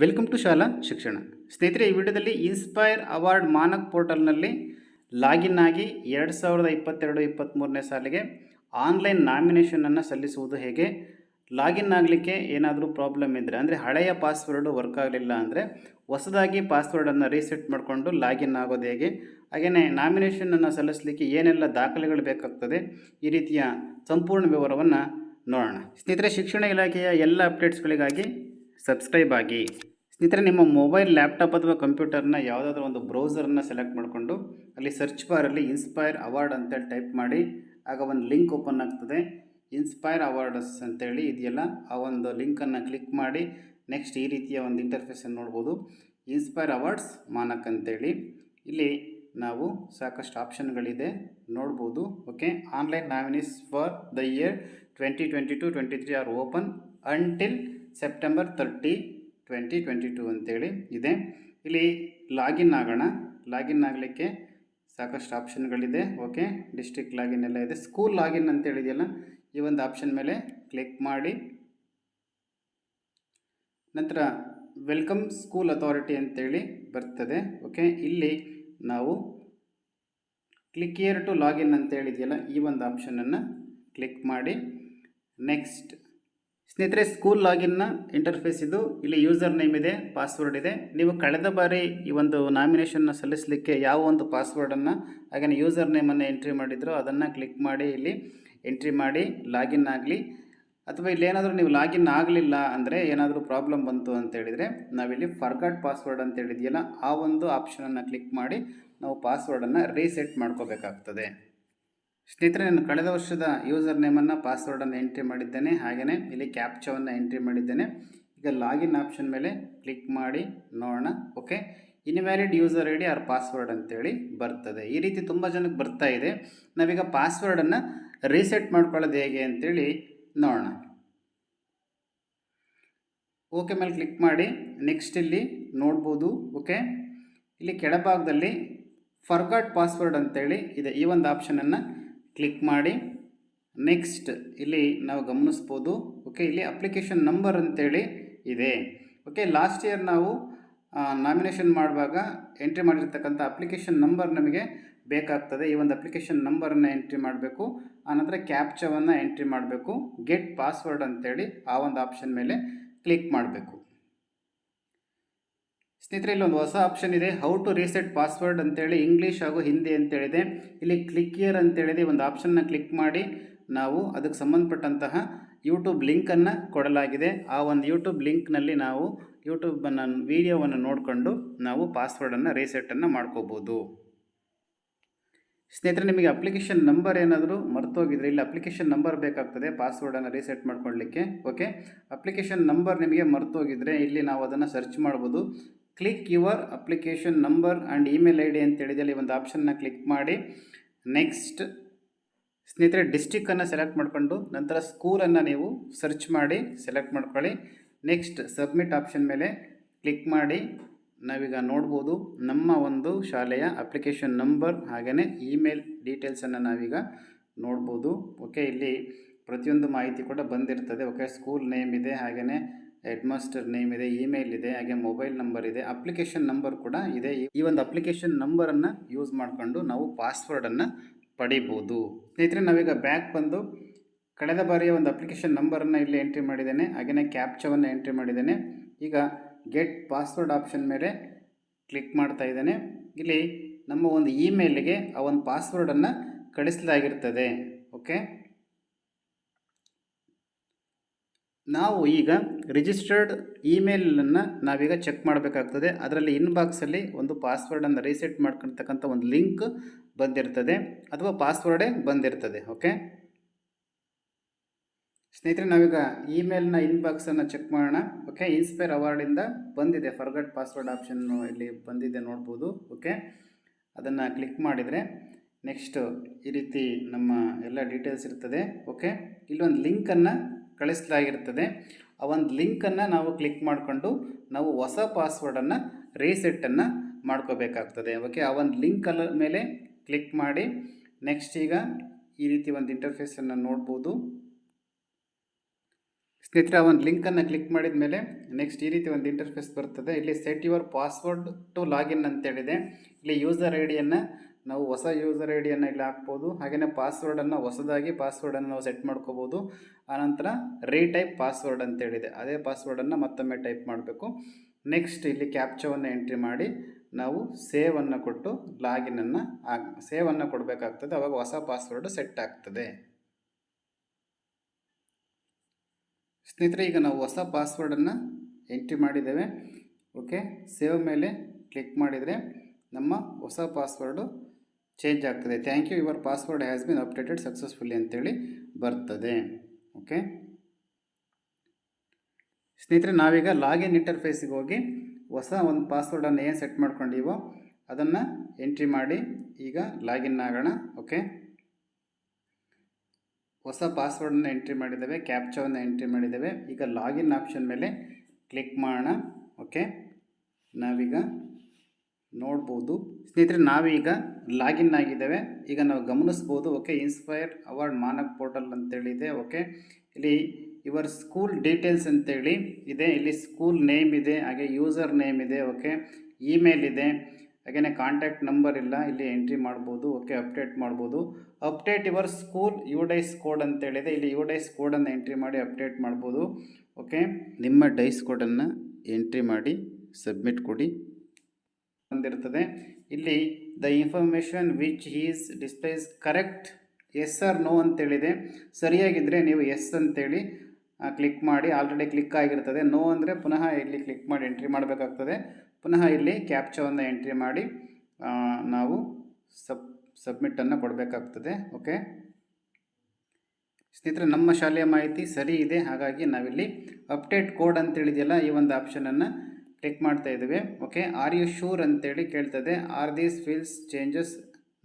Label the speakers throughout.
Speaker 1: Welcome to ಶಾಲಾ ಶಿಕ್ಷಣ ಸ್ನೇಹಿತರೆ, ಈ ವಿಡಿಯೋದಲ್ಲಿ ಇನ್ಸ್ಪೈರ್ ಅವಾರ್ಡ್ ಮಾನಕ್ ಪೋರ್ಟಲ್ನಲ್ಲಿ ಲಾಗಿನ್ ಆಗಿ ಎರಡು ಸಾವಿರದ ಇಪ್ಪತ್ತೆರಡು ಇಪ್ಪತ್ತ್ಮೂರನೇ ಸಾಲಿಗೆ ಆನ್ಲೈನ್ ನಾಮಿನೇಷನನ್ನು ಸಲ್ಲಿಸುವುದು ಹೇಗೆ? ಲಾಗಿನ್ ಆಗಲಿಕ್ಕೆ ಏನಾದರೂ ಪ್ರಾಬ್ಲಮ್ ಇದ್ದರೆ ಅಂದರೆ ಹಳೆಯ ಪಾಸ್ವರ್ಡು ವರ್ಕ್ ಆಗಲಿಲ್ಲ ಅಂದರೆ ಹೊಸದಾಗಿ ಪಾಸ್ವರ್ಡನ್ನು ರೀಸೆಟ್ ಮಾಡಿಕೊಂಡು ಲಾಗಿನ್ ಆಗೋದು ಹೇಗೆ? ಹಾಗೆಯೇ ನಾಮಿನೇಷನನ್ನು ಸಲ್ಲಿಸಲಿಕ್ಕೆ ಏನೆಲ್ಲ ದಾಖಲೆಗಳು ಬೇಕಾಗ್ತದೆ? ಈ ರೀತಿಯ ಸಂಪೂರ್ಣ ವಿವರವನ್ನು ನೋಡೋಣ. ಸ್ನೇಹಿತರೆ, ಶಿಕ್ಷಣ ಇಲಾಖೆಯ ಎಲ್ಲ ಅಪ್ಡೇಟ್ಸ್ಗಳಿಗಾಗಿ ಸಬ್ಸ್ಕ್ರೈಬ್ ಆಗಿ. ಸ್ನೇಹಿತರೆ, ನಿಮ್ಮ ಮೊಬೈಲ್, ಲ್ಯಾಪ್ಟಾಪ್ ಅಥವಾ ಕಂಪ್ಯೂಟರ್ನ ಯಾವುದಾದ್ರೂ ಒಂದು ಬ್ರೌಸರನ್ನು ಸೆಲೆಕ್ಟ್ ಮಾಡಿಕೊಂಡು ಅಲ್ಲಿ ಸರ್ಚ್ ಬಾರಲ್ಲಿ ಇನ್ಸ್ಪೈರ್ ಅವಾರ್ಡ್ ಅಂತೇಳಿ ಟೈಪ್ ಮಾಡಿ, ಆಗ ಒಂದು ಲಿಂಕ್ ಓಪನ್ ಆಗ್ತದೆ. ಇನ್ಸ್ಪೈರ್ ಅವಾರ್ಡ್ಸ್ ಅಂತೇಳಿ ಇದೆಯಲ್ಲ, ಆ ಒಂದು ಲಿಂಕನ್ನು ಕ್ಲಿಕ್ ಮಾಡಿ ನೆಕ್ಸ್ಟ್ ಈ ರೀತಿಯ ಒಂದು ಇಂಟರ್ಫೇಸನ್ನು ನೋಡ್ಬೋದು. ಇನ್ಸ್ಪೈರ್ ಅವಾರ್ಡ್ಸ್ ಮಾನಕ್ ಅಂತೇಳಿ ಇಲ್ಲಿ ನಾವು ಸಾಕಷ್ಟು ಆಪ್ಷನ್ಗಳಿದೆ, ನೋಡ್ಬೋದು. Okay, online nominees for the year twenty twenty two twenty three are open until September thirty twenty twenty two ಅಂತೇಳಿ ಇದೆ. ಇಲ್ಲಿ ಲಾಗಿನ್ ಆಗೋಣ. ಲಾಗಿನ್ ಆಗಲಿಕ್ಕೆ ಸಾಕಷ್ಟು ಆಪ್ಷನ್ಗಳಿದೆ. ಓಕೆ, ಡಿಸ್ಟ್ರಿಕ್ಟ್ ಲಾಗಿನ್ ಎಲ್ಲ ಇದೆ. ಸ್ಕೂಲ್ ಲಾಗಿನ್ ಅಂತ ಹೇಳಿದೆಯಲ್ಲ, ಈ ಒಂದು ಆಪ್ಷನ್ ಮೇಲೆ ಕ್ಲಿಕ್ ಮಾಡಿ. ನಂತರ ವೆಲ್ಕಮ್ ಸ್ಕೂಲ್ ಅಥಾರಿಟಿ ಅಂತೇಳಿ ಬರ್ತದೆ. ಓಕೆ, ಇಲ್ಲಿ ನಾವು ಕ್ಲಿಕ್ ಇಯರ್ ಟು ಲಾಗಿನ್ ಅಂತ ಹೇಳಿದೆಯಲ್ಲ, ಈ ಒಂದು ಆಪ್ಷನನ್ನು ಕ್ಲಿಕ್ ಮಾಡಿ. ನೆಕ್ಸ್ಟ್ ಸ್ನೇಹಿತರೆ ಸ್ಕೂಲ್ ಲಾಗಿನ್ನ ಇಂಟರ್ಫೇಸ್ ಇದು. ಇಲ್ಲಿ ಯೂಸರ್ ನೇಮ್ ಇದೆ ಪಾಸ್ವರ್ಡ್ ಇದೆ. ನೀವು ಕಳೆದ ಬಾರಿ ಈ ಒಂದು ನಾಮಿನೇಷನ್ನ ಸಲ್ಲಿಸಲಿಕ್ಕೆ ಯಾವ ಒಂದು ಪಾಸ್ವರ್ಡನ್ನು ಹಾಗೆಯೇ ಯೂಸರ್ ನೇಮನ್ನು ಎಂಟ್ರಿ ಮಾಡಿದ್ರು ಅದನ್ನು ಕ್ಲಿಕ್ ಮಾಡಿ, ಇಲ್ಲಿ ಎಂಟ್ರಿ ಮಾಡಿ ಲಾಗಿನ್ ಆಗಲಿ. ಅಥವಾ ಇಲ್ಲಿ ಏನಾದರೂ ನೀವು ಲಾಗಿನ್ ಆಗಲಿಲ್ಲ ಅಂದರೆ ಏನಾದರೂ ಪ್ರಾಬ್ಲಮ್ ಬಂತು ಅಂತೇಳಿದರೆ ನಾವಿಲ್ಲಿ ಫರ್ಗಾಟ್ ಪಾಸ್ವರ್ಡ್ ಅಂತ ಹೇಳಿದೆಯಲ್ಲ, ಆ ಒಂದು ಆಪ್ಷನನ್ನು ಕ್ಲಿಕ್ ಮಾಡಿ, ನಾವು ಪಾಸ್ವರ್ಡನ್ನು ರೀಸೆಟ್ ಮಾಡ್ಕೋಬೇಕಾಗ್ತದೆ. ಸ್ನೇಹಿತರೆ, ನಾನು ಕಳೆದ ವರ್ಷದ ಯೂಸರ್ ನೇಮನ್ನು ಪಾಸ್ವರ್ಡನ್ನು ಎಂಟ್ರಿ ಮಾಡಿದ್ದೇನೆ. ಹಾಗೆಯೇ ಇಲ್ಲಿ ಕ್ಯಾಪ್ಚವನ್ನು ಎಂಟ್ರಿ ಮಾಡಿದ್ದೇನೆ. ಈಗ ಲಾಗಿನ್ ಆಪ್ಷನ್ ಮೇಲೆ ಕ್ಲಿಕ್ ಮಾಡಿ ನೋಡೋಣ. Okay invalid user I D or password ಅಂತೇಳಿ ಬರ್ತದೆ. ಈ ರೀತಿ ತುಂಬ ಜನಕ್ಕೆ ಬರ್ತಾ ಇದೆ. ನಾವೀಗ ಪಾಸ್ವರ್ಡನ್ನು ರೀಸೆಟ್ ಮಾಡ್ಕೊಳ್ಳೋದು ಹೇಗೆ ಅಂತೇಳಿ ನೋಡೋಣ. ಓಕೆ ಮೇಲೆ ಕ್ಲಿಕ್ ಮಾಡಿ ನೆಕ್ಸ್ಟ್ ಇಲ್ಲಿ ನೋಡ್ಬೋದು. ಓಕೆ ಇಲ್ಲಿ ಕೆಳಭಾಗದಲ್ಲಿ ಫರ್ಗಾಟ್ ಪಾಸ್ವರ್ಡ್ ಅಂತೇಳಿ ಇದೆ. ಈ ಒಂದು ಆಪ್ಷನನ್ನು ಕ್ಲಿಕ್ ಮಾಡಿ. ನೆಕ್ಸ್ಟ್ ಇಲ್ಲಿ ನಾವು ಗಮನಿಸ್ಬೋದು. ಓಕೆ ಇಲ್ಲಿ ಅಪ್ಲಿಕೇಶನ್ ನಂಬರ್ ಅಂತೇಳಿ ಇದೆ. ಓಕೆ ಲಾಸ್ಟ್ ಇಯರ್ ನಾವು ನಾಮಿನೇಷನ್ ಮಾಡುವಾಗ ಎಂಟ್ರಿ ಮಾಡಿರ್ತಕ್ಕಂಥ ಅಪ್ಲಿಕೇಶನ್ ನಂಬರ್ ನಮಗೆ ಬೇಕಾಗ್ತದೆ. ಈ ಒಂದು ಅಪ್ಲಿಕೇಶನ್ ನಂಬರನ್ನು ಎಂಟ್ರಿ ಮಾಡಬೇಕು. ಆನಂತರ ಕ್ಯಾಪ್ಚವನ್ನು ಎಂಟ್ರಿ ಮಾಡಬೇಕು. ಗೆಟ್ ಪಾಸ್ವರ್ಡ್ ಅಂತೇಳಿ ಆ ಒಂದು ಆಪ್ಷನ್ ಮೇಲೆ ಕ್ಲಿಕ್ ಮಾಡಬೇಕು. ಸ್ನೇಹಿತರೆ ಇಲ್ಲೊಂದು ಹೊಸ ಆಪ್ಷನ್ ಇದೆ. How to reset password English English ಹಾಗೂ ಹಿಂದಿ ಅಂತೇಳಿದೆ. ಇಲ್ಲಿ ಕ್ಲಿಕ್ ಇಯರ್ ಅಂತೇಳಿದೆ. ಒಂದು ಆಪ್ಷನ್ನ ಕ್ಲಿಕ್ ಮಾಡಿ ನಾವು ಅದಕ್ಕೆ ಸಂಬಂಧಪಟ್ಟಂತಹ ಯೂಟ್ಯೂಬ್ ಲಿಂಕನ್ನು ಕೊಡಲಾಗಿದೆ. ಆ ಒಂದು ಯೂಟ್ಯೂಬ್ ಲಿಂಕ್ನಲ್ಲಿ ನಾವು ಯೂಟ್ಯೂಬನ್ನು ವೀಡಿಯೋವನ್ನು ನೋಡಿಕೊಂಡು ನಾವು ಪಾಸ್ವರ್ಡನ್ನು ರೀಸೆಟನ್ನು ಮಾಡ್ಕೋಬೋದು. ಸ್ನೇಹಿತರೆ, ನಿಮಗೆ ಅಪ್ಲಿಕೇಶನ್ ನಂಬರ್ ಏನಾದರೂ ಮರ್ತೋಗಿದ್ರೆ, ಇಲ್ಲಿ ಅಪ್ಲಿಕೇಶನ್ ನಂಬರ್ ಬೇಕಾಗ್ತದೆ. ಪಾಸ್ವರ್ಡನ್ನು ರೀಸೆಟ್ ಮಾಡ್ಕೊಳ್ಳಿಕ್ಕೆ ಓಕೆ ಅಪ್ಲಿಕೇಶನ್ ನಂಬರ್ ನಿಮಗೆ ಮರ್ತೋಗಿದ್ರೆ, ಇಲ್ಲಿ ನಾವು ಅದನ್ನು ಸರ್ಚ್ ಮಾಡ್ಬೋದು. Click your application number and email I D ಅಂತೇಳಿದಲ್ಲಿ ಒಂದು ಆಪ್ಷನ್ನ ಕ್ಲಿಕ್ ಮಾಡಿ. ನೆಕ್ಸ್ಟ್ ಸ್ನೇಹಿತರೆ ಡಿಸ್ಟಿಕ್ಕನ್ನು ಸೆಲೆಕ್ಟ್ ಮಾಡಿಕೊಂಡು ನಂತರ ಸ್ಕೂಲನ್ನು ನೀವು ಸರ್ಚ್ ಮಾಡಿ ಸೆಲೆಕ್ಟ್ ಮಾಡ್ಕೊಳ್ಳಿ. ನೆಕ್ಸ್ಟ್ ಸಬ್ಮಿಟ್ ಆಪ್ಷನ್ ಮೇಲೆ ಕ್ಲಿಕ್ ಮಾಡಿ. ನಾವೀಗ ನೋಡ್ಬೋದು ನಮ್ಮ ಒಂದು ಶಾಲೆಯ ಅಪ್ಲಿಕೇಶನ್ ನಂಬರ್ ಹಾಗೆಯೇ ಇಮೇಲ್ ಡೀಟೇಲ್ಸನ್ನು ನಾವೀಗ ನೋಡ್ಬೋದು. ಓಕೆ ಇಲ್ಲಿ ಪ್ರತಿಯೊಂದು ಮಾಹಿತಿ ಕೂಡ ಬಂದಿರ್ತದೆ. ಓಕೆ ಸ್ಕೂಲ್ ನೇಮ್ ಇದೆ ಹಾಗೆಯೇ ಹೆಡ್ ಮಾಸ್ಟರ್ ನೇಮ್ ಇದೆ, ಇಮೇಲ್ ಇದೆ, ಹಾಗೆ ಮೊಬೈಲ್ ನಂಬರ್ ಇದೆ, ಅಪ್ಲಿಕೇಶನ್ ನಂಬರ್ ಕೂಡ ಇದೆ. ಈ ಒಂದು ಅಪ್ಲಿಕೇಶನ್ ನಂಬರನ್ನು ಯೂಸ್ ಮಾಡಿಕೊಂಡು ನಾವು ಪಾಸ್ವರ್ಡನ್ನು ಪಡಿಬೋದು. ಸ್ನೇಹಿತರೆ, ನಾವೀಗ ಬ್ಯಾಕ್ ಬಂದು ಕಳೆದ ಬಾರಿಯ ಒಂದು ಅಪ್ಲಿಕೇಶನ್ ನಂಬರನ್ನು ಇಲ್ಲಿ ಎಂಟ್ರಿ ಮಾಡಿದ್ದೇನೆ ಹಾಗೆಯೇ ಕ್ಯಾಪ್ಚವನ್ನು ಎಂಟ್ರಿ ಮಾಡಿದ್ದೇನೆ. ಈಗ ಗೆಟ್ ಪಾಸ್ವರ್ಡ್ ಆಪ್ಷನ್ ಮೇಲೆ ಕ್ಲಿಕ್ ಮಾಡ್ತಾ ಇದ್ದೇನೆ. ಇಲ್ಲಿ ನಮ್ಮ ಒಂದು ಇಮೇಲ್ಗೆ ಆ ಒಂದು ಪಾಸ್ವರ್ಡನ್ನು ಕಳಿಸಲಾಗಿರ್ತದೆ. ಓಕೆ ನಾವು ಈಗ ರಿಜಿಸ್ಟರ್ಡ್ ಇಮೇಲನ್ನು ನಾವೀಗ ಚೆಕ್ ಮಾಡಬೇಕಾಗ್ತದೆ. ಅದರಲ್ಲಿ ಇನ್ಬಾಕ್ಸಲ್ಲಿ ಒಂದು ಪಾಸ್ವರ್ಡನ್ನು ರೀಸೆಟ್ ಮಾಡ್ಕೊಳ್ತಕ್ಕಂಥ ಒಂದು ಲಿಂಕ್ ಬಂದಿರ್ತದೆ. ಅಥವಾ ಪಾಸ್ವರ್ಡೇ ಬಂದಿರ್ತದೆ ಓಕೆ ಸ್ನೇಹಿತರೆ, ನಾವೀಗ ಇಮೇಲ್ನ ಇನ್ಬಾಕ್ಸನ್ನು ಚೆಕ್ ಮಾಡೋಣ ಓಕೆ ಇನ್ಸ್ಪೈರ್ ಅವಾರ್ಡಿಂದ ಬಂದಿದೆ ಫರ್ಗಟ್ ಪಾಸ್ವರ್ಡ್ ಆಪ್ಷನ್ನು ಇಲ್ಲಿ ಬಂದಿದೆ ನೋಡ್ಬೋದು ಓಕೆ ಅದನ್ನು ಕ್ಲಿಕ್ ಮಾಡಿದರೆ ನೆಕ್ಸ್ಟು ಈ ರೀತಿ ನಮ್ಮ ಎಲ್ಲ ಡೀಟೇಲ್ಸ್ ಇರ್ತದೆ ಓಕೆ ಇಲ್ಲೊಂದು ಲಿಂಕನ್ನು ಕಳಿಸಲಾಗಿರ್ತದೆ ಆ ಒಂದು ಲಿಂಕನ್ನು ನಾವು ಕ್ಲಿಕ್ ಮಾಡಿಕೊಂಡು ನಾವು ಹೊಸ ಪಾಸ್ವರ್ಡನ್ನು ರೀಸೆಟ್ಟನ್ನು ಮಾಡ್ಕೋಬೇಕಾಗ್ತದೆ. ಓಕೆ ಆ ಒಂದು ಲಿಂಕಲ್ಲ ಮೇಲೆ ಕ್ಲಿಕ್ ಮಾಡಿ. ನೆಕ್ಸ್ಟ್ ಈಗ ಈ ರೀತಿ ಒಂದು ಇಂಟರ್ಫೇಸನ್ನು ನೋಡ್ಬೋದು. ಸ್ನೇಹಿತರೆ, ಆ ಒಂದು ಲಿಂಕನ್ನು ಕ್ಲಿಕ್ ಮಾಡಿದ ಮೇಲೆ ನೆಕ್ಸ್ಟ್ ಈ ರೀತಿ ಒಂದು ಇಂಟರ್ಫೇಸ್ ಬರ್ತದೆ. ಇಲ್ಲಿ set your password to login ಅಂತೇಳಿದೆ. ಇಲ್ಲಿ ಯೂಸರ್ ಐ ಡಿಯನ್ನು ನಾವು ಹೊಸ ಯೂಸರ್ ಐ ಡಿಯನ್ನು ಇಲ್ಲಿ ಹಾಕ್ಬೋದು. ಹಾಗೆಯೇ ಪಾಸ್ವರ್ಡನ್ನು ಹೊಸದಾಗಿ ಪಾಸ್ವರ್ಡನ್ನು ನಾವು ಸೆಟ್ ಮಾಡ್ಕೋಬೋದು. ಆನಂತರ ರೀಟೈಪ್ ಪಾಸ್ವರ್ಡ್ ಅಂತೇಳಿದೆ ಅದೇ ಪಾಸ್ವರ್ಡನ್ನು ಮತ್ತೊಮ್ಮೆ ಟೈಪ್ ಮಾಡಬೇಕು. ನೆಕ್ಸ್ಟ್ ಇಲ್ಲಿ ಕ್ಯಾಪ್ಚವನ್ನು ಎಂಟ್ರಿ ಮಾಡಿ ನಾವು ಸೇವನ್ನು ಕೊಟ್ಟು ಲಾಗಿನನ್ನು ಹಾಕ್ ಸೇವನ್ನು ಕೊಡಬೇಕಾಗ್ತದೆ. ಆವಾಗ ಹೊಸ ಪಾಸ್ವರ್ಡ್ ಸೆಟ್ ಆಗ್ತದೆ. ಸ್ನೇಹಿತರೆ, ಈಗ ನಾವು ಹೊಸ ಪಾಸ್ವರ್ಡನ್ನು ಎಂಟ್ರಿ ಮಾಡಿದ್ದೇವೆ. ಓಕೆ ಸೇವ್ ಮೇಲೆ ಕ್ಲಿಕ್ ಮಾಡಿದರೆ ನಮ್ಮ ಹೊಸ ಪಾಸ್ವರ್ಡು ಚೇಂಜ್ ಆಗ್ತದೆ. Thank you your password has been updated successfully ಅಂತೇಳಿ ಬರ್ತದೆ. ಓಕೆ ಸ್ನೇಹಿತರೆ, ನಾವೀಗ ಲಾಗಿನ್ ಇಂಟರ್ಫೇಸಿಗೆ ಹೋಗಿ ಹೊಸ ಒಂದು ಪಾಸ್ವರ್ಡನ್ನು ಏನು ಸೆಟ್ ಮಾಡ್ಕೊಂಡಿವೋ ಅದನ್ನು ಎಂಟ್ರಿ ಮಾಡಿ ಈಗ ಲಾಗಿನ್ ಆಗೋಣ. ಓಕೆ ಹೊಸ ಪಾಸ್ವರ್ಡನ್ನು ಎಂಟ್ರಿ ಮಾಡಿದ್ದೇವೆ ಕ್ಯಾಪ್ಚವನ್ನು ಎಂಟ್ರಿ ಮಾಡಿದ್ದೇವೆ. ಈಗ ಲಾಗಿನ್ ಆಪ್ಷನ್ ಮೇಲೆ ಕ್ಲಿಕ್ ಮಾಡೋಣ. ಓಕೆ ನಾವೀಗ ನೋಡ್ಬೋದು. ಸ್ನೇಹಿತರೆ, ನಾವೀಗ ಲಾಗಿನ್ ಆಗಿದ್ದೇವೆ. ಈಗ ನಾವು ಗಮನಿಸ್ಬೋದು, okay Inspire Award MANAK portal ಅಂತೇಳಿದೆ, okay. ಇಲ್ಲಿ ಯುವರ್ ಸ್ಕೂಲ್ ಡೀಟೇಲ್ಸ್ ಅಂತೇಳಿ ಇದೆ. ಇಲ್ಲಿ ಸ್ಕೂಲ್ ನೇಮ್ ಇದೆ, ಹಾಗೆ ಯೂಸರ್ ನೇಮ್ ಇದೆ, ಓಕೆ. ಇಮೇಲ್ ಇದೆ ಹಾಗೆಯೇ ಕಾಂಟ್ಯಾಕ್ಟ್ ನಂಬರ್ ಇಲ್ಲ, ಇಲ್ಲಿ ಎಂಟ್ರಿ ಮಾಡ್ಬೋದು, ಓಕೆ, ಅಪ್ಡೇಟ್ ಮಾಡ್ಬೋದು. Update your school U DISE code ಅಂತೇಳಿದೆ. ಇಲ್ಲಿ ಯು ಡೈಸ್ ಕೋಡನ್ನು ಎಂಟ್ರಿ ಮಾಡಿ ಅಪ್ಡೇಟ್ ಮಾಡ್ಬೋದು, ಓಕೆ. ನಿಮ್ಮ ಡೈಸ್ ಕೋಡನ್ನು ಎಂಟ್ರಿ ಮಾಡಿ, ಸಬ್ಮಿಟ್ ಕೊಡಿ. ಬಂದಿರ್ತದೆ ಇಲ್ಲಿ the information which is displays correct yes or no ಅಂತೇಳಿದೆ ಸರಿಯಾಗಿದ್ದರೆ ನೀವು ಎಸ್ ಅಂತೇಳಿ ಕ್ಲಿಕ್ ಮಾಡಿ ಆಲ್ರೆಡಿ ಕ್ಲಿಕ್ ಆಗಿರ್ತದೆ. ನೋ ಅಂದರೆ ಪುನಃ ಇಲ್ಲಿ ಕ್ಲಿಕ್ ಮಾಡಿ ಎಂಟ್ರಿ ಮಾಡಬೇಕಾಗ್ತದೆ. ಪುನಃ ಇಲ್ಲಿ ಕ್ಯಾಪ್ಚವನ್ನು ಎಂಟ್ರಿ ಮಾಡಿ ನಾವು ಸಬ್ ಸಬ್ಮಿಟನ್ನು ಕೊಡಬೇಕಾಗ್ತದೆ. ಓಕೆ ಸ್ನೇಹಿತರೆ, ನಮ್ಮ ಶಾಲೆಯ ಮಾಹಿತಿ ಸರಿ ಇದೆ. ಹಾಗಾಗಿ ನಾವಿಲ್ಲಿ ಅಪ್ಡೇಟ್ ಕೋಡ್ ಅಂತೇಳಿದೆಯಲ್ಲ ಈ ಒಂದು ಆಪ್ಷನನ್ನು ಕ್ಲಿಕ್ ಮಾಡ್ತಾ ಇದ್ದೀವಿ. ಓಕೆ ಆರ್ ಯು ಶೂರ್ ಅಂತೇಳಿ ಕೇಳ್ತದೆ. Are these fields changes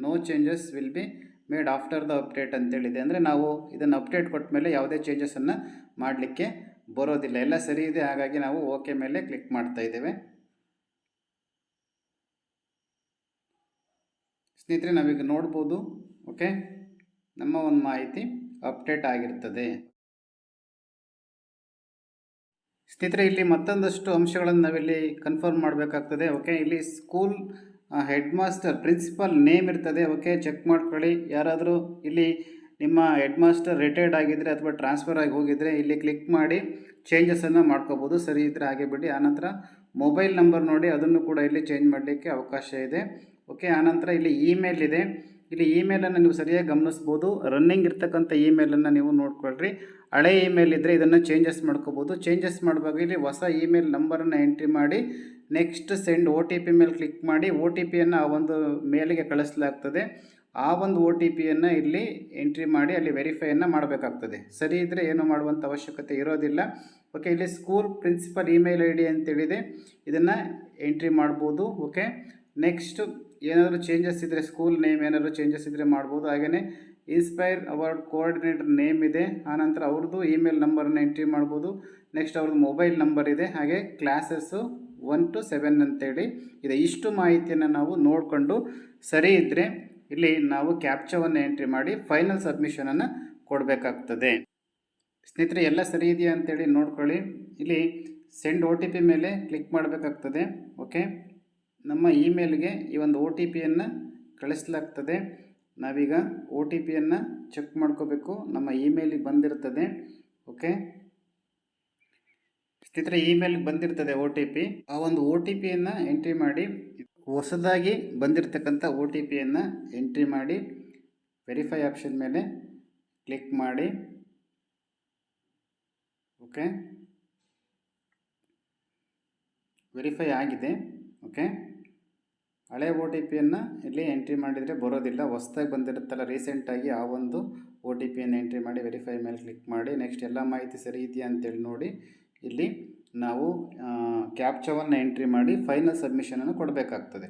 Speaker 1: no changes will be made after the update ಅಂತೇಳಿದೆ. ಅಂದರೆ ನಾವು ಇದನ್ನು ಅಪ್ಡೇಟ್ ಕೊಟ್ಟ ಮೇಲೆ ಯಾವುದೇ ಚೇಂಜಸನ್ನು ಮಾಡಲಿಕ್ಕೆ ಬರೋದಿಲ್ಲ. ಎಲ್ಲ ಸರಿ ಇದೆ, ಹಾಗಾಗಿ ನಾವು ಓಕೆ ಮೇಲೆ ಕ್ಲಿಕ್ ಮಾಡ್ತಾ ಇದ್ದೇವೆ. ಸ್ನೇಹಿತರೆ, ನಾವೀಗ ನೋಡ್ಬೋದು. ಓಕೆ ನಮ್ಮ ಒಂದು ಮಾಹಿತಿ ಅಪ್ಡೇಟ್ ಆಗಿರ್ತದೆ. ಸ್ನೇಹಿತರೆ, ಇಲ್ಲಿ ಮತ್ತೊಂದಷ್ಟು ಅಂಶಗಳನ್ನು ನಾವಿಲ್ಲಿ ಕನ್ಫರ್ಮ್ ಮಾಡಬೇಕಾಗ್ತದೆ. ಓಕೆ ಇಲ್ಲಿ school head master principal name ಇರ್ತದೆ. ಓಕೆ ಚೆಕ್ ಮಾಡ್ಕೊಳ್ಳಿ. ಯಾರಾದರೂ ಇಲ್ಲಿ ನಿಮ್ಮ ಹೆಡ್ ಮಾಸ್ಟರ್ ರಿಟೈರ್ಡ್ ಆಗಿದ್ದರೆ ಅಥವಾ ಟ್ರಾನ್ಸ್ಫರ್ ಆಗಿ ಹೋಗಿದರೆ ಇಲ್ಲಿ ಕ್ಲಿಕ್ ಮಾಡಿ ಚೇಂಜಸನ್ನು ಮಾಡ್ಕೋಬೋದು. ಸರಿ ಇದ್ದರೆ ಹಾಗೆ ಬಿಡಿ. ಆನಂತರ ಮೊಬೈಲ್ ನಂಬರ್ ನೋಡಿ, ಅದನ್ನು ಕೂಡ ಇಲ್ಲಿ ಚೇಂಜ್ ಮಾಡಲಿಕ್ಕೆ ಅವಕಾಶ ಇದೆ. ಓಕೆ ಆನಂತರ ಇಲ್ಲಿ ಇಮೇಲ್ ಇದೆ. ಇಲ್ಲಿ ಇಮೇಲನ್ನು ನೀವು ಸರಿಯಾಗಿ ಗಮನಿಸ್ಬೋದು. ರನ್ನಿಂಗ್ ಇರ್ತಕ್ಕಂಥ ಇಮೇಲನ್ನು ನೀವು ನೋಡ್ಕೊಳ್ರಿ. ಹಳೆ ಇಮೇಲ್ ಇದ್ದರೆ ಇದನ್ನು ಚೇಂಜಸ್ ಮಾಡ್ಕೋಬೋದು. ಚೇಂಜಸ್ ಮಾಡುವಾಗ ಇಲ್ಲಿ ಹೊಸ ಇಮೇಲ್ ನಂಬರನ್ನು ಎಂಟ್ರಿ ಮಾಡಿ next send O T P ಮೇಲೆ ಕ್ಲಿಕ್ ಮಾಡಿ ಒ ಟಿ ಪಿಯನ್ನು ಆ ಒಂದು ಮೇಲಿಗೆ ಕಳಿಸಲಾಗ್ತದೆ. ಆ ಒಂದು ಒ ಟಿ ಪಿಯನ್ನು ಇಲ್ಲಿ ಎಂಟ್ರಿ ಮಾಡಿ ಅಲ್ಲಿ ವೆರಿಫೈಯನ್ನು ಮಾಡಬೇಕಾಗ್ತದೆ. ಸರಿ ಇದ್ದರೆ ಏನು ಮಾಡುವಂಥ ಅವಶ್ಯಕತೆ ಇರೋದಿಲ್ಲ. ಓಕೆ ಇಲ್ಲಿ school principal email I D ಅಂತೇಳಿದೆ ಇದನ್ನು ಎಂಟ್ರಿ ಮಾಡ್ಬೋದು. ಓಕೆ ನೆಕ್ಸ್ಟ್ ಏನಾದರೂ ಚೇಂಜಸ್ ಇದ್ದರೆ ಸ್ಕೂಲ್ ನೇಮ್ ಏನಾದರೂ ಚೇಂಜಸ್ ಇದ್ದರೆ ಮಾಡ್ಬೋದು. ಹಾಗೆಯೇ ಇನ್ಸ್ಪೈರ್ ಅವಾರ್ಡ್ ಕೋಆರ್ಡಿನೇಟರ್ ನೇಮ್ ಇದೆ. ಆನಂತರ ಅವ್ರದ್ದು ಇಮೇಲ್ ನಂಬರನ್ನು ಎಂಟ್ರಿ ಮಾಡ್ಬೋದು. ನೆಕ್ಸ್ಟ್ ಅವ್ರದ್ದು ಮೊಬೈಲ್ ನಂಬರ್ ಇದೆ. ಹಾಗೆ ಕ್ಲಾಸಸ್ಸು ಒನ್ ಟು ಸೆವೆನ್ ಅಂತೇಳಿ ಇದೆ. ಇಷ್ಟು ಮಾಹಿತಿಯನ್ನು ನಾವು ನೋಡಿಕೊಂಡು ಸರಿ ಇದ್ದರೆ ಇಲ್ಲಿ ನಾವು ಕ್ಯಾಪ್ಚವನ್ನು ಎಂಟ್ರಿ ಮಾಡಿ ಫೈನಲ್ ಸಬ್ಮಿಷನನ್ನು ಕೊಡಬೇಕಾಗ್ತದೆ. ಸ್ನೇಹಿತರೆ, ಎಲ್ಲ ಸರಿ ಇದೆಯಾ ಅಂತೇಳಿ ನೋಡ್ಕೊಳ್ಳಿ. ಇಲ್ಲಿ ಸೆಂಡ್ ಓ ಟಿ ಪಿ ಮೇಲೆ ಕ್ಲಿಕ್ ಮಾಡಬೇಕಾಗ್ತದೆ. ಓಕೆ? ನಮ್ಮ ಇಮೇಲ್ಗೆ ಈ ಒಂದು ಒ ಟಿ ಪಿಯನ್ನು ಕಳಿಸಲಾಗ್ತದೆ. ನಾವೀಗ ಒ ಟಿ ಪಿಯನ್ನು ಚೆಕ್ ಮಾಡ್ಕೋಬೇಕು. ನಮ್ಮ ಇಮೇಲಿಗೆ ಬಂದಿರ್ತದೆ. ಓಕೆ ಸ್ನೇಹಿತರೆ ಇಮೇಲ್ಗೆ ಬಂದಿರ್ತದೆ ಓ ಟಿ ಪಿ ಆ ಒಂದು ಒ ಟಿ ಪಿಯನ್ನು ಎಂಟ್ರಿ ಮಾಡಿ, ಹೊಸದಾಗಿ ಬಂದಿರತಕ್ಕಂಥ ಒ ಟಿ ಪಿಯನ್ನು ಎಂಟ್ರಿ ಮಾಡಿ ವೆರಿಫೈ ಆಪ್ಷನ್ ಮೇಲೆ ಕ್ಲಿಕ್ ಮಾಡಿ. ಓಕೆ ವೆರಿಫೈ ಆಗಿದೆ. ಓಕೆ ಹಳೆ ಓ ಟಿ ಪಿಯನ್ನು ಇಲ್ಲಿ ಎಂಟ್ರಿ ಮಾಡಿದರೆ ಬರೋದಿಲ್ಲ. ಹೊಸ್ದಾಗಿ ಬಂದಿರುತ್ತಲ್ಲ ರೀಸೆಂಟಾಗಿ ಆ ಒಂದು ಓ ಟಿ ಪಿಯನ್ನು ಎಂಟ್ರಿ ಮಾಡಿ ವೆರಿಫೈ ಮೇಲೆ ಕ್ಲಿಕ್ ಮಾಡಿ ನೆಕ್ಸ್ಟ್ ಎಲ್ಲ ಮಾಹಿತಿ ಸರಿ ಇದೆಯಾ ಅಂತೇಳಿ ನೋಡಿ, ಇಲ್ಲಿ ನಾವು ಕ್ಯಾಪ್ಚವನ್ನು ಎಂಟ್ರಿ ಮಾಡಿ ಫೈನಲ್ ಸಬ್ಮಿಷನನ್ನು ಕೊಡಬೇಕಾಗ್ತದೆ.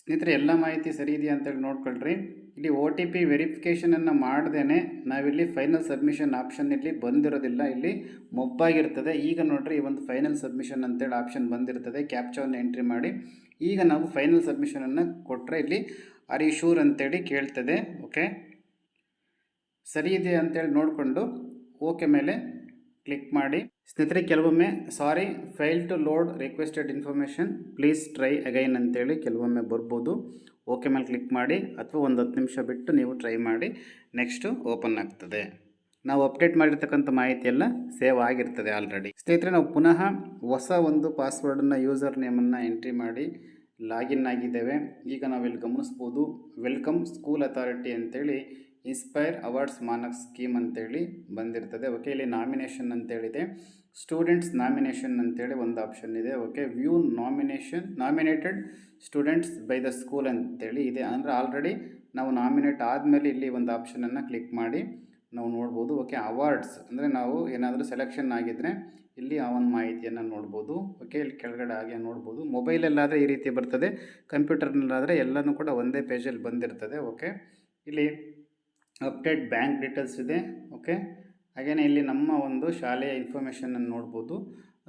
Speaker 1: ಸ್ನೇಹಿತರೆ, ಎಲ್ಲ ಮಾಹಿತಿ ಸರಿ ಇದೆಯಾ ಅಂತೇಳಿ ನೋಡ್ಕೊಳ್ರಿ. ಇಲ್ಲಿ ಒ ಟಿ ಪಿ ವೆರಿಫಿಕೇಷನನ್ನು ಮಾಡ್ದೇ ನಾವಿಲ್ಲಿ ಫೈನಲ್ ಸಬ್ಮಿಷನ್ ಆಪ್ಷನ್ ಇಲ್ಲಿ ಬಂದಿರೋದಿಲ್ಲ. ಇಲ್ಲಿ ಮೊಬ್ಬಾಗಿರ್ತದೆ. ಈಗ ನೋಡ್ರಿ ಈ ಒಂದು ಫೈನಲ್ ಸಬ್ಮಿಷನ್ ಅಂತೇಳಿ ಆಪ್ಷನ್ ಬಂದಿರ್ತದೆ. ಕ್ಯಾಪ್ಚವನ್ನು ಎಂಟ್ರಿ ಮಾಡಿ. ಈಗ ನಾವು ಫೈನಲ್ ಸಬ್ಮಿಷನನ್ನು ಕೊಟ್ಟರೆ ಇಲ್ಲಿ ಅರಿ ಶೂರ್ ಅಂತೇಳಿ ಕೇಳ್ತದೆ. ಓಕೆ ಸರಿ ಇದೆ ಅಂತೇಳಿ ನೋಡಿಕೊಂಡು ಓಕೆ ಮೇಲೆ ಕ್ಲಿಕ್ ಮಾಡಿ. ಸ್ನೇಹಿತರೆ, ಕೆಲವೊಮ್ಮೆ sorry fail to load requested information please try again ಅಂತೇಳಿ ಕೆಲವೊಮ್ಮೆ ಬರ್ಬೋದು. ಓಕೆ ಮೇಲೆ ಕ್ಲಿಕ್ ಮಾಡಿ ಅಥವಾ ಒಂದು ಹತ್ತು ನಿಮಿಷ ಬಿಟ್ಟು ನೀವು ಟ್ರೈ ಮಾಡಿ, ನೆಕ್ಸ್ಟು ಓಪನ್ ಆಗ್ತದೆ. ನಾವು ಅಪ್ಡೇಟ್ ಮಾಡಿರ್ತಕ್ಕಂಥ ಮಾಹಿತಿ ಎಲ್ಲ ಸೇವ್ ಆಗಿರ್ತದೆ ಆಲ್ರೆಡಿ. ಸ್ನೇಹಿತರೆ, ನಾವು ಪುನಃ ಹೊಸ ಒಂದು ಪಾಸ್ವರ್ಡನ್ನು, ಯೂಸರ್ ನೇಮನ್ನು ಎಂಟ್ರಿ ಮಾಡಿ ಲಾಗಿನ್ ಆಗಿದ್ದೇವೆ. ಈಗ ನಾವಿಲ್ಲಿ ಗಮನಿಸ್ಬೋದು, ವೆಲ್ಕಮ್ ಸ್ಕೂಲ್ ಅಥಾರಿಟಿ ಅಂತೇಳಿ ಇನ್ಸ್ಪೈರ್ ಅವಾರ್ಡ್ಸ್ ಮಾನಕ್ ಸ್ಕೀಮ್ ಅಂತೇಳಿ ಬಂದಿರ್ತದೆ. ಓಕೆ, ಇಲ್ಲಿ ನಾಮಿನೇಷನ್ ಅಂತೇಳಿದೆ. ಸ್ಟೂಡೆಂಟ್ಸ್ ನಾಮಿನೇಷನ್ ಅಂತೇಳಿ ಒಂದು ಆಪ್ಷನ್ ಇದೆ. Okay view nomination nominated students by the school ಅಂತೇಳಿ ಇದೆ. ಅಂದರೆ ಆಲ್ರೆಡಿ ನಾವು ನಾಮಿನೇಟ್ ಆದಮೇಲೆ ಇಲ್ಲಿ ಒಂದು ಆಪ್ಷನನ್ನು ಕ್ಲಿಕ್ ಮಾಡಿ ನಾವು ನೋಡ್ಬೋದು. ಓಕೆ ಅವಾರ್ಡ್ಸ್ ಅಂದರೆ ನಾವು ಏನಾದರೂ ಸೆಲೆಕ್ಷನ್ ಆಗಿದ್ದರೆ ಇಲ್ಲಿ ಆ ಒಂದು ಮಾಹಿತಿಯನ್ನು ನೋಡ್ಬೋದು. ಓಕೆ ಇಲ್ಲಿ ಕೆಳಗಡೆ ಹಾಗೆ ನೋಡ್ಬೋದು. ಮೊಬೈಲಲ್ಲಾದರೆ ಈ ರೀತಿ ಬರ್ತದೆ. ಕಂಪ್ಯೂಟರ್ನಲ್ಲಾದರೆ ಎಲ್ಲನೂ ಕೂಡ ಒಂದೇ ಪೇಜಲ್ಲಿ ಬಂದಿರ್ತದೆ. ಓಕೆ ಇಲ್ಲಿ ಅಪ್ಡೇಟ್ ಬ್ಯಾಂಕ್ ಡೀಟೇಲ್ಸ್ ಇದೆ. ಓಕೆ ಹಾಗೆಯೇ ಇಲ್ಲಿ ನಮ್ಮ ಒಂದು ಶಾಲೆಯ ಇನ್ಫಾರ್ಮೇಷನನ್ನು ನೋಡ್ಬೋದು.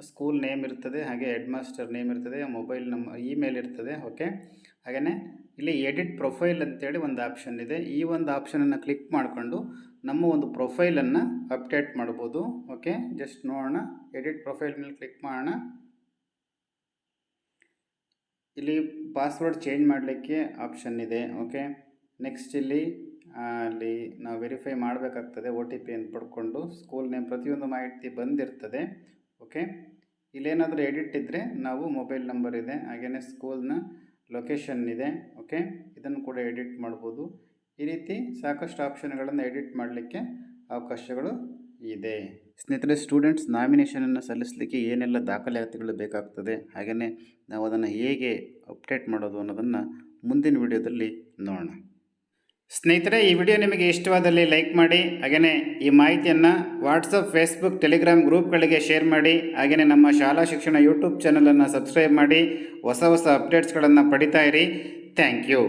Speaker 1: ಸ್ಕೂಲ್ ನೇಮ್ ಇರ್ತದೆ, ಹಾಗೆ ಹೆಡ್ ಮಾಸ್ಟರ್ ನೇಮ್ ಇರ್ತದೆ ಮೊಬೈಲ್ ನಮ್ಮ ಇಮೇಲ್ ಇರ್ತದೆ ಓಕೆ ಹಾಗೆಯೇ ಇಲ್ಲಿ ಎಡಿಟ್ ಪ್ರೊಫೈಲ್ ಅಂತೇಳಿ ಒಂದು ಆಪ್ಷನ್ ಇದೆ. ಈ ಒಂದು ಆಪ್ಷನನ್ನು ಕ್ಲಿಕ್ ಮಾಡಿಕೊಂಡು ನಮ್ಮ ಒಂದು ಪ್ರೊಫೈಲನ್ನು ಅಪ್ಡೇಟ್ ಮಾಡ್ಬೋದು ಓಕೆ ಜಸ್ಟ್ ನೋಡೋಣ. ಎಡಿಟ್ ಪ್ರೊಫೈಲ್ ಮೇಲೆ ಕ್ಲಿಕ್ ಮಾಡೋಣ. ಇಲ್ಲಿ ಪಾಸ್ವರ್ಡ್ ಚೇಂಜ್ ಮಾಡಲಿಕ್ಕೆ ಆಪ್ಷನ್ ಇದೆ ಓಕೆ ನೆಕ್ಸ್ಟ್ ಇಲ್ಲಿ ಅಲ್ಲಿ ನಾವು ವೆರಿಫೈ ಮಾಡಬೇಕಾಗ್ತದೆ ಒ ಟಿ ಪಿಯನ್ನು ಪಡ್ಕೊಂಡು ಸ್ಕೂಲ್ ನೇಮ್ ಪ್ರತಿಯೊಂದು ಮಾಹಿತಿ ಬಂದಿರ್ತದೆ ಓಕೆ ಇಲ್ಲೇನಾದರೂ ಎಡಿಟ್ ಇದ್ದರೆ ನಾವು ಮೊಬೈಲ್ ನಂಬರ್ ಇದೆ ಹಾಗೆಯೇ ಸ್ಕೂಲ್ನ ಲೊಕೇಶನ್ ಇದೆ ಓಕೆ ಇದನ್ನು ಕೂಡ ಎಡಿಟ್ ಮಾಡ್ಬೋದು. ಈ ರೀತಿ ಸಾಕಷ್ಟು ಆಪ್ಷನ್ಗಳನ್ನು ಎಡಿಟ್ ಮಾಡಲಿಕ್ಕೆ ಅವಕಾಶಗಳು ಇದೆ. ಸ್ನೇಹಿತರೆ ಸ್ಟೂಡೆಂಟ್ಸ್ ನಾಮಿನೇಷನನ್ನು ಸಲ್ಲಿಸಲಿಕ್ಕೆ ಏನೆಲ್ಲ ದಾಖಲಾತಿಗಳು ಬೇಕಾಗ್ತದೆ ಹಾಗೆಯೇ ನಾವು ಅದನ್ನು ಹೇಗೆ ಅಪ್ಡೇಟ್ ಮಾಡೋದು ಅನ್ನೋದನ್ನು ಮುಂದಿನ ವಿಡಿಯೋದಲ್ಲಿ ನೋಡೋಣ. ಸ್ನೇಹಿತರೆ, ಈ ವಿಡಿಯೋ ನಿಮಗೆ ಇಷ್ಟವಾದಲ್ಲಿ ಲೈಕ್ ಮಾಡಿ ಹಾಗೆಯೇ ಈ ಮಾಹಿತಿಯನ್ನು ವಾಟ್ಸಪ್, ಫೇಸ್ಬುಕ್, ಟೆಲಿಗ್ರಾಮ್ ಗ್ರೂಪ್ಗಳಿಗೆ ಶೇರ್ ಮಾಡಿ ಹಾಗೆಯೇ ನಮ್ಮ ಶಾಲಾ ಶಿಕ್ಷಣ ಯೂಟ್ಯೂಬ್ ಚಾನಲನ್ನು ಸಬ್ಸ್ಕ್ರೈಬ್ ಮಾಡಿ, ಹೊಸ ಹೊಸ ಅಪ್ಡೇಟ್ಸ್ಗಳನ್ನು ಪಡಿತಾ ಇರಿ. Thank you.